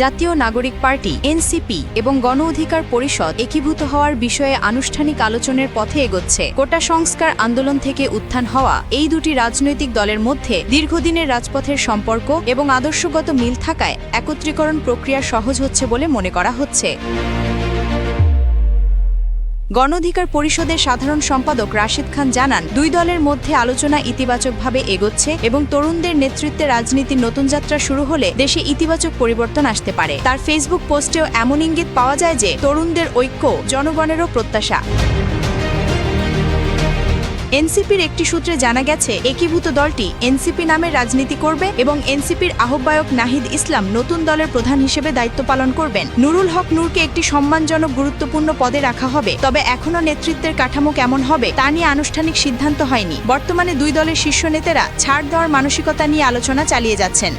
জাতীয় নাগরিক party, NCP এবং গণ অধিকার পরিষদ একীভূত হওয়ার বিষয়ে আনুষ্ঠানিক আলোচনার পথে এগোচ্ছে। কোটা সংস্কার আন্দোলন থেকে উত্থান হওয়া এই দুটি রাজনৈতিক দলের মধ্যে দীর্ঘদিনের রাজপথের সম্পর্ক এবং আদর্শগত মিল থাকায় একত্রীকরণ প্রক্রিয়া সহজ হচ্ছে বলে মনে করা হচ্ছে। গণ অধিকার পরিষদের সাধারণ সম্পাদক রাশিদ খান জানান, দুই দলের মধ্যে আলোচনা ইতিবাচকভাবে এগোচ্ছে এবং তরুণদের নেতৃত্বে রাজনীতির নতুন যাত্রা শুরু হলে দেশে ইতিবাচক পরিবর্তন আসতে পারে। তার ফেসবুক পোস্টেও এমন ইঙ্গিত পাওয়া যায় যে, তরুণদের ঐক্য জনগণেরও প্রত্যাশা। এনসিপির একটি সূত্রে জানা গেছে, একীভূত দলটি এনসিপি নামে রাজনীতি করবে এবং এনসিপির আহ্বায়ক নাহিদ ইসলাম নতুন দলের প্রধান হিসেবে দায়িত্ব পালন করবেন। নুরুল হক নূরকে একটি সম্মানজনক গুরুত্বপূর্ণ পদে রাখা হবে, তবে এখনও নেতৃত্বের কাঠামো কেমন হবে তা নিয়ে আনুষ্ঠানিক সিদ্ধান্ত হয়নি। বর্তমানে দুই দলের শীর্ষ নেতারা ছাড় দেওয়ার মানসিকতা নিয়ে আলোচনা চালিয়ে যাচ্ছেন।